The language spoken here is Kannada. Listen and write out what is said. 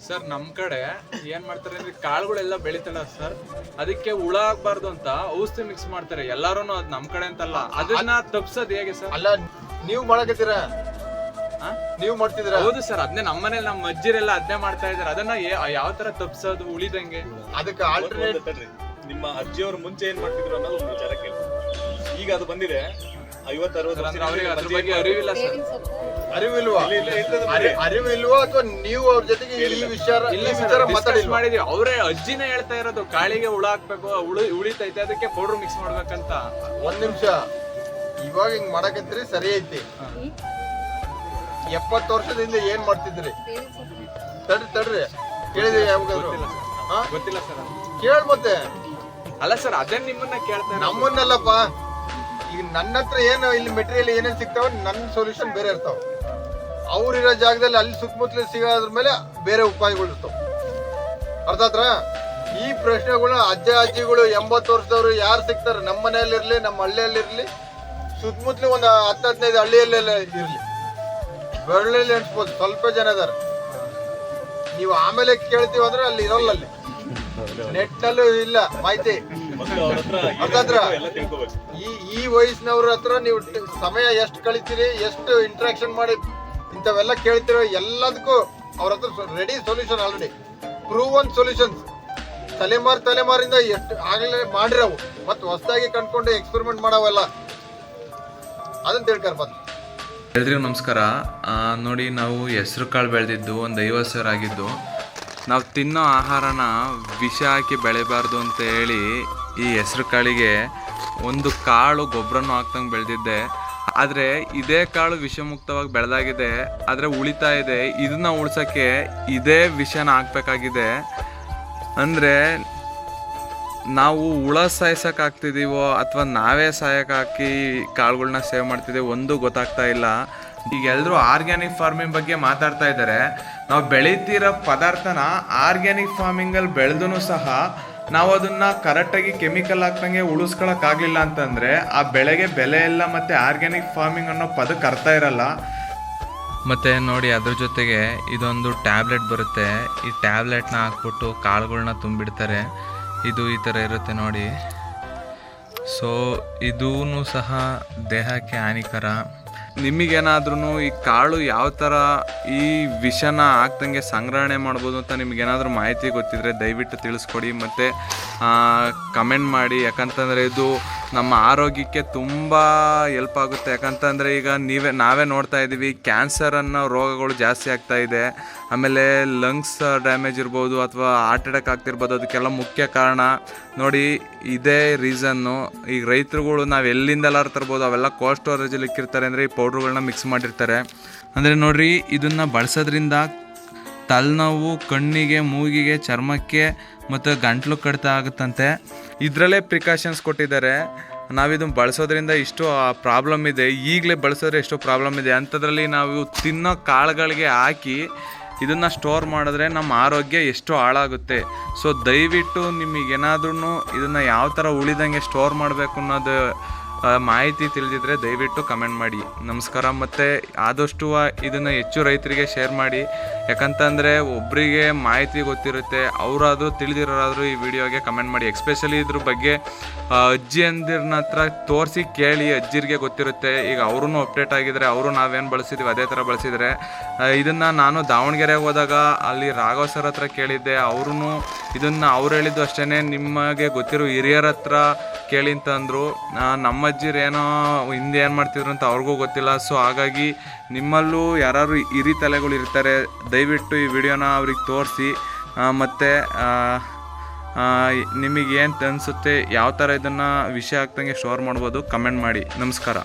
ಸರ್ ನಮ್ ಕಡೆ ಏನ್ ಮಾಡ್ತಾರೆ ಅಂದ್ರೆ ಕಾಳುಗಳೆಲ್ಲ ಬೆಳಿತಲ್ಲ ಸರ್ ಅದಕ್ಕೆ ಹುಳ ಆಗ್ಬಾರ್ದು ಅಂತ ಔಷಧಿ ಮಿಕ್ಸ್ ಮಾಡ್ತಾರೆ ಎಲ್ಲಾರು ಅದ್ ನಮ್ ಕಡೆ ಅಂತಲ್ಲ ಅದನ್ನ ತಪ್ಸೋದ್ ಹೇಗೆ ಸರ್ ಅಲ್ಲ ನೀವು ಮಾಡಕತ್ತೀರ ಆ? ನೀವು ಮಾಡ್ತಿದ್ರ ಹೌದು ಸರ್ ಅದನ್ನೇ ನಮ್ಮನೇಲಿ ನಮ್ಮ ಅಜ್ಜಿರೆಲ್ಲ ಅದನ್ನೇ ಮಾಡ್ತಾ ಇದಾರೆ ಅದನ್ನ ಯಾವ ತರ ತಪ್ಸೋದು ಉಳಿದಂಗೆ ಅದಕ್ಕೆ ಆಲ್ಟರ್ನೇಟ್ ನಿಮ್ಮ ಅಜ್ಜಿಯವರು ಮುಂಚೆ ಏನ್ ಮಾಡ್ತಿದ್ರು ಅನ್ನೋದು ಒಂದು ವಿಚಾರ ಕೇಳಿ ಈಗ ಅದು ಬಂದಿದೆ ಅವ್ರಿಗೆ ಅದ್ರ ಬಗ್ಗೆ ಅರಿವಿಲ್ಲ ಸರ್. ಅರಿವಿಲ್ವಾ? ಅರಿ- ಅರಿವಿಲ್ವಾ ಅಥವಾ ನೀವು ಅವ್ರ ಜೊತೆಗೆ ಈ ವಿಚಾರ ಈ ಇಲ್ಲ ವಿಚಾರ ಮಾತಾಡಿಲ್ವಾ? ಮಾಡಿದೀವಿ. ಅವರೇ ಅಜ್ಜಿನೇ ಹೇಳ್ತಾ ಇರೋದು ಕಾಳಿಗೆ ಹುಳ ಹಾಕ್ಬೇಕು ಉಳಿ ಉಳಿತೈತೆ ಅದಕ್ಕೆ ಪೌಡರ್ ಮಿಕ್ಸ್ ಮಾಡ್ಬೇಕಂತ. ಒಂದ್ ನಿಮಿಷ. ಇವಾಗ ಹಿಂಗ್ ಮಾಡಕತ್ತೀರಿ ಸರಿ ಐತಿ. ಎಪ್ಪತ್ತು ವರ್ಷದಿಂದ ಏನ್ ಮಾಡ್ತಿದ್ರಿ ತಡ್ರಿ ತಡ್ರಿ. ಕೇಳಿದ್ರಿ ಯಾವಾಗಾದ್ರು? ಹಾ? ಗೊತ್ತಿಲ್ಲ ಸರ್. ಕೇಳ್ ಮತ್ತೆ. ಅಲ್ಲ ಸರ್ ಅದೇ ನಿಮ್ಮನ್ನ ಕೇಳ್ತಾರೆ ಇರೋದು. ನಮ್ಮನ್ನಲ್ಲಪ್ಪ. ಈಗ ನನ್ನ ಹತ್ರ ಏನು ಇಲ್ಲಿ ಮೆಟೀರಿಯಲ್ ಏನೇನು ಸಿಗ್ತಾವ ನನ್ನ ಸೊಲ್ಯೂಷನ್ ಬೇರೆ ಇರ್ತಾವ. ಅವ್ರಿರೋ ಜಾಗದಲ್ಲಿ ಅಲ್ಲಿ ಸುತ್ತಮುತ್ತಲು ಸಿಗೋದ್ರ ಮೇಲೆ ಬೇರೆ ಉಪಾಯಗಳು ಇರ್ತಾವ. ಅರ್ಥ ಆತ್ರ ಈ ಪ್ರಶ್ನೆಗಳು ಅಜ್ಜ, ಅಜ್ಜಿಗಳು ಎಂಬತ್ತು ವರ್ಷದವ್ರು ಯಾರು ಸಿಗ್ತಾರೆ? ನಮ್ಮ ಮನೆಯಲ್ಲಿರಲಿ ನಮ್ಮ ಹಳ್ಳಿಯಲ್ಲಿರಲಿ ಸುತ್ತಮುತ್ತಲು ಒಂದು ಹತ್ತು, ಹದಿನೈದು ಹಳ್ಳಿಯಲ್ಲೆಲ್ಲ ಇರ್ಲಿ. ಬೆರಳಲ್ಲಿ ಅನ್ಸ್ಬೋದು ಸ್ವಲ್ಪ ಜನ ಇದಾರೆ. ನೀವು ಆಮೇಲೆ ಕೇಳ್ತೀವಂದ್ರೆ ಅಲ್ಲಿ ಇರೋಲ್ಲ ಅಲ್ಲಿ. ನೆಟ್ ನಲ್ಲೂ ಇಲ್ಲ, ಮಾಹಿತಿ. ಹತ್ರ ಈ ಈ ವಯಸ್ಸಿನವ್ರ ಹತ್ರ ನೀವು ಸಮಯ ಎಷ್ಟು ಕಳಿತೀರಿ ಎಷ್ಟು ಇಂಟ್ರಾಕ್ಷನ್ ಮಾಡಿ ಇಂಥವೆಲ್ಲ ಕೇಳ್ತಿರೋ ಎಲ್ಲದಕ್ಕೂ ಅವ್ರ ಹತ್ರ ready solution already proven solutions ತಲೆಮಾರು ತಲೆಮಾರಿಂದ ಎಷ್ಟು ಆಗಲೇ ಮಾಡಿರವು. ಮತ್ತು ಹೊಸದಾಗಿ ಕಂಡ್ಕೊಂಡು ಎಕ್ಸ್ಪೆರಿಮೆಂಟ್ ಮಾಡವೆಲ್ಲ. ಅದನ್ನ ತಿಳ್ಕರ್ ಬಂದು ಎಲ್ರಿಗೂ ನಮಸ್ಕಾರ. ನೋಡಿ ನಾವು ಹೆಸ್ರು ಕಾಳು ಬೆಳೆದಿದ್ದು ಒಂದು ಐವತ್ತು ಸಾವಿರ ಆಗಿದ್ದು. ನಾವು ತಿನ್ನೋ ಆಹಾರನ ವಿಷ ಹಾಕಿ ಬೆಳಿಬಾರ್ದು ಅಂತ ಹೇಳಿ ಈ ಹೆಸ್ರು ಕಾಳಿಗೆ ಒಂದು ಕಾಳು ಗೊಬ್ಬರನೂ ಹಾಕ್ದಂಗೆ ಬೆಳೆದಿದ್ದೆ. ಆದರೆ ಇದೇ ಕಾಳು ವಿಷಮುಕ್ತವಾಗಿ ಬೆಳೆದಾಗಿದೆ. ಆದರೆ ಉಳಿತಾ ಇದೆ. ಇದನ್ನ ಉಳಿಸೋಕ್ಕೆ ಇದೇ ವಿಷನ ಹಾಕ್ಬೇಕಾಗಿದೆ. ಅಂದರೆ ನಾವು ಹುಳ ಸಾಯ್ಸೋಕ್ಕಾಗ್ತಿದ್ದೀವೋ ಅಥವಾ ನಾವೇ ಸಾಯೋಕ್ಕಾಕಿ ಕಾಳುಗಳನ್ನ ಸೇವ್ ಮಾಡ್ತಿದ್ದೀವಿ ಒಂದು ಗೊತ್ತಾಗ್ತಾ ಇಲ್ಲ. ಈಗ ಎಲ್ಲರೂ ಆರ್ಗ್ಯಾನಿಕ್ ಫಾರ್ಮಿಂಗ್ ಬಗ್ಗೆ ಮಾತಾಡ್ತಾ ಇದ್ದಾರೆ. ನಾವು ಬೆಳೀತಿರೋ ಪದಾರ್ಥನ ಆರ್ಗ್ಯಾನಿಕ್ ಫಾರ್ಮಿಂಗಲ್ಲಿ ಬೆಳೆದೂ ಸಹ ನಾವು ಅದನ್ನ ಕರೆಕ್ಟಾಗಿ ಕೆಮಿಕಲ್ ಹಾಕ್ದಂಗೆ ಉಳಿಸ್ಕೊಳಕ್ಕಾಗಲಿಲ್ಲ ಅಂತಂದರೆ ಆ ಬೆಳೆಗೆ ಬೆಲೆ ಇಲ್ಲ ಮತ್ತು ಆರ್ಗ್ಯಾನಿಕ್ ಫಾರ್ಮಿಂಗ್ ಅನ್ನೋ ಪದಕ್ಕೆ ಅರ್ಥ ಇರಲ್ಲ. ಮತ್ತು ನೋಡಿ ಅದ್ರ ಜೊತೆಗೆ ಇದೊಂದು ಟ್ಯಾಬ್ಲೆಟ್ ಬರುತ್ತೆ. ಈ ಟ್ಯಾಬ್ಲೆಟ್ನ ಹಾಕ್ಬಿಟ್ಟು ಕಾಳುಗಳ್ನ ತುಂಬಿಡ್ತಾರೆ. ಇದು ಈ ಥರ ಇರುತ್ತೆ ನೋಡಿ. ಸೊ ಇದೂ ಸಹ ದೇಹಕ್ಕೆ ಹಾನಿಕರ. ನಿಮಗೇನಾದ್ರೂ ಈ ಕಾಳು ಯಾವ ಥರ ಈ ವಿಷನ ಹಾಕ್ದಂಗೆ ಸಂಗ್ರಹಣೆ ಮಾಡ್ಬೋದು ಅಂತ ನಿಮಗೇನಾದರೂ ಮಾಹಿತಿ ಗೊತ್ತಿದ್ರೆ ದಯವಿಟ್ಟು ತಿಳಿಸ್ಕೊಡಿ. ಮತ್ತು ಕಮೆಂಟ್ ಮಾಡಿ. ಯಾಕಂತಂದರೆ ಇದು ನಮ್ಮ ಆರೋಗ್ಯಕ್ಕೆ ತುಂಬ ಹೆಲ್ಪ್ ಆಗುತ್ತೆ. ಯಾಕಂತಂದರೆ ಈಗ ನೀವೇ, ನಾವೇ ನೋಡ್ತಾ ಇದ್ದೀವಿ ಕ್ಯಾನ್ಸರ್ ಅನ್ನೋ ರೋಗಗಳು ಜಾಸ್ತಿ ಆಗ್ತಾ ಇದೆ. ಆಮೇಲೆ ಲಂಗ್ಸ್ ಡ್ಯಾಮೇಜ್ ಇರ್ಬೋದು ಅಥವಾ ಹಾರ್ಟ್ ಅಟ್ಯಾಕ್ ಆಗ್ತಿರ್ಬೋದು. ಅದಕ್ಕೆಲ್ಲ ಮುಖ್ಯ ಕಾರಣ. ನೋಡಿ, ಇದೇ ರೀಸನ್ನು ಈಗ ರೈತರುಗಳು ನಾವು ಎಲ್ಲಿಂದೆಲ್ಲಾರು ತರ್ಬೋದು, ಅವೆಲ್ಲ ಕೋಲ್ಡ್ ಸ್ಟೋರೇಜಲ್ಲಿ ಇಕ್ಕಿರ್ತಾರೆ ಅಂದರೆ ಈ ಪೌಡ್ರುಗಳನ್ನ ಮಿಕ್ಸ್ ಮಾಡಿರ್ತಾರೆ. ಅಂದರೆ ನೋಡಿರಿ, ಇದನ್ನು ಬಳಸೋದ್ರಿಂದ ತಲೆನೋವು, ಕಣ್ಣಿಗೆ, ಮೂಗಿಗೆ, ಚರ್ಮಕ್ಕೆ ಮತ್ತು ಗಂಟ್ಲು ಕಡಿತ ಆಗುತ್ತಂತೆ. ಇದರಲ್ಲೇ ಪ್ರಿಕಾಷನ್ಸ್ ಕೊಟ್ಟಿದ್ದಾರೆ. ನಾವಿದನ್ನು ಬಳಸೋದ್ರಿಂದ ಇಷ್ಟು ಪ್ರಾಬ್ಲಮ್ ಇದೆ. ಈಗಲೇ ಬಳಸೋದ್ರೆ ಎಷ್ಟೋ ಪ್ರಾಬ್ಲಮ್ ಇದೆ. ಅಂಥದ್ರಲ್ಲಿ ನಾವು ತಿನ್ನೋ ಕಾಳುಗಳಿಗೆ ಹಾಕಿ ಇದನ್ನು ಸ್ಟೋರ್ ಮಾಡಿದ್ರೆ ನಮ್ಮ ಆರೋಗ್ಯ ಎಷ್ಟು ಹಾಳಾಗುತ್ತೆ. ಸೊ ದಯವಿಟ್ಟು ನಿಮಗೇನಾದ್ರೂ ಇದನ್ನು ಯಾವ ಥರ ಉಳಿದಂಗೆ ಸ್ಟೋರ್ ಮಾಡಬೇಕು ಅನ್ನೋದು ಮಾಹಿತಿ ತಿಳಿದಿದ್ರೆ ದಯವಿಟ್ಟು ಕಮೆಂಟ್ ಮಾಡಿ. ನಮಸ್ಕಾರ ಮತ್ತು ಆದಷ್ಟು ಇದನ್ನು ಹೆಚ್ಚು ರೈತರಿಗೆ ಶೇರ್ ಮಾಡಿ. ಯಾಕಂತಂದರೆ ಒಬ್ಬರಿಗೆ ಮಾಹಿತಿ ಗೊತ್ತಿರುತ್ತೆ, ಅವರಾದರೂ ತಿಳಿದಿರೋರಾದರೂ ಈ ವಿಡಿಯೋಗೆ ಕಮೆಂಟ್ ಮಾಡಿ. ಎಕ್ಸ್ಪೆಷಲಿ ಇದ್ರ ಬಗ್ಗೆ ಅಜ್ಜಿ ಅಂದಿರನ ಹತ್ರ ತೋರಿಸಿ ಕೇಳಿ ಅಜ್ಜಿರಿಗೆ ಗೊತ್ತಿರುತ್ತೆ. ಈಗ ಅವ್ರೂ ಅಪ್ಡೇಟ್ ಆಗಿದ್ರೆ ಅವರು ನಾವೇನು ಬಳಸಿದ್ವಿ, ಅದೇ ಥರ ಬಳಸಿದರೆ. ಇದನ್ನು ನಾನು ದಾವಣಗೆರೆಗೆ ಹೋದಾಗ ಅಲ್ಲಿ ರಾಘವ್ ಸರ್ ಹತ್ರ ಕೇಳಿದ್ದೆ. ಅವ್ರೂ ಇದನ್ನು ಅವ್ರು ಹೇಳಿದ್ದು ಅಷ್ಟೇ ನಿಮಗೆ ಗೊತ್ತಿರೋ ಹಿರಿಯರ ಹತ್ರ ಕೇಳಿ ಅಂತ ಅಂದರು. ನಮ್ಮ ಅಜ್ಜಿರು ಏನೋ ಹಿಂದೆ ಏನು ಮಾಡ್ತಿದ್ರು ಅಂತ ಅವ್ರಿಗೂ ಗೊತ್ತಿಲ್ಲ. ಸೊ ಹಾಗಾಗಿ ನಿಮ್ಮಲ್ಲೂ ಯಾರು ಹಿರಿ ತಲೆಗಳು ಇರ್ತಾರೆ, ದಯವಿಟ್ಟು ಈ ವಿಡಿಯೋನ ಅವ್ರಿಗೆ ತೋರಿಸಿ. ಮತ್ತು ನಿಮಗೆ ಏನು ಅನಿಸುತ್ತೆ, ಯಾವ ಥರ ಇದನ್ನು ವಿಷಯ ಆಗ್ದಂಗೆ ಶೋರ್ ಮಾಡ್ಬೋದು, ಕಮೆಂಟ್ ಮಾಡಿ. ನಮಸ್ಕಾರ.